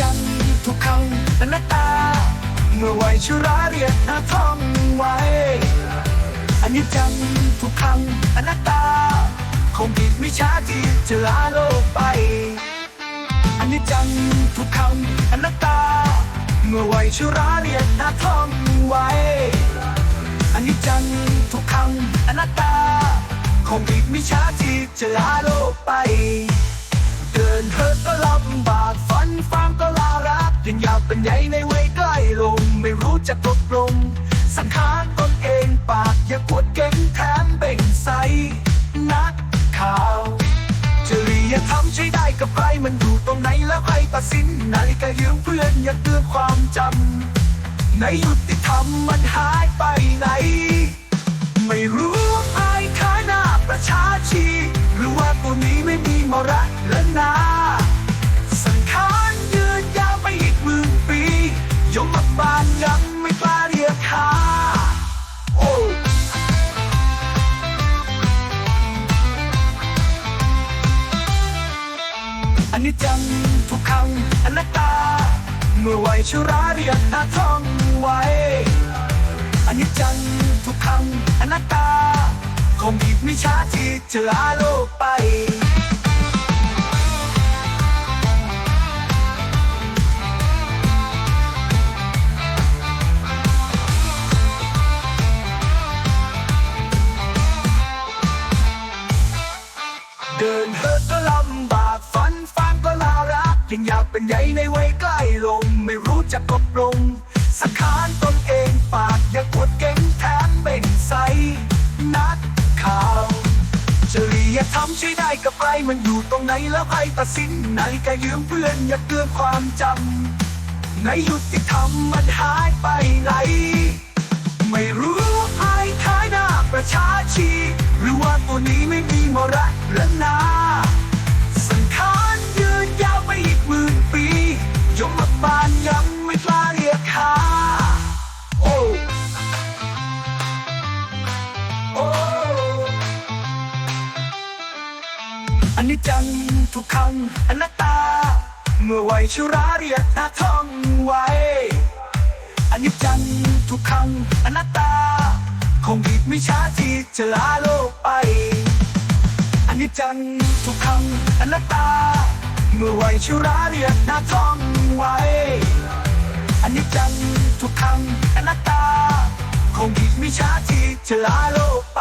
จังทุกคำอนัตตา เมื่อไหวชุราเรียกหน้าท่องไว้อันนี้จังทุกคำอนัตตา คงผิดไม่ช้าที่จะลาโลกไปอันนี้จังทุกคำอนัตตา เมื่อไหวชุราเรียกหน้าท่องไว้อันนี้จังทุกคำอนัตตา คงอีกไม่ช้าที่จะลาโลกไป เดินเจริยธรทำใช้ได้กับใครมันอยู่ตรงไหนแล้วใครตัดสินนาฬิกายืมเพื่อนอย่าเตือนความจำในยุติธรรมมันหายไปไหน ไม่รู้ นนี้จังทุกคำอนัตตา เมื่อไหวชุราเรียกหาท่องไว้อนิจจังทุกคำอนัตตา คงอีกไม่ช้าที่จะลาโลกไป ยังอยากเป็นใหญ่ในวัยใกล้ลง ไม่รู้จะกบลง สังขารตนเองปากอยากดเก่งแถมเบ่งใส นักข่าวจริยธรรมใช้ได้กับใครมันอยู่ตรงไหนแล้วใครตัดสินไหนก็ยืมเพื่อนอย่าเตือนความจำในยุติธรรมมันหายไปาลยังไม่กล้าเรียกหาโอ้โอ้อันนี้จังทุกคำอนัตตา เมื่อไหวชุราเรียกหน้าท่องไว้อันนี้จังทุกคำอนัตตา คงอีกไม่ช้าที่จะลาโลกไปอันนี้จังทุกคำอนัตตา เมื่อไหวชิราเรียกหน้าท้องไว้ อันนี้จังทุกคำอนัตตา คงผิดไม่ช้าที่จะลาโลกไป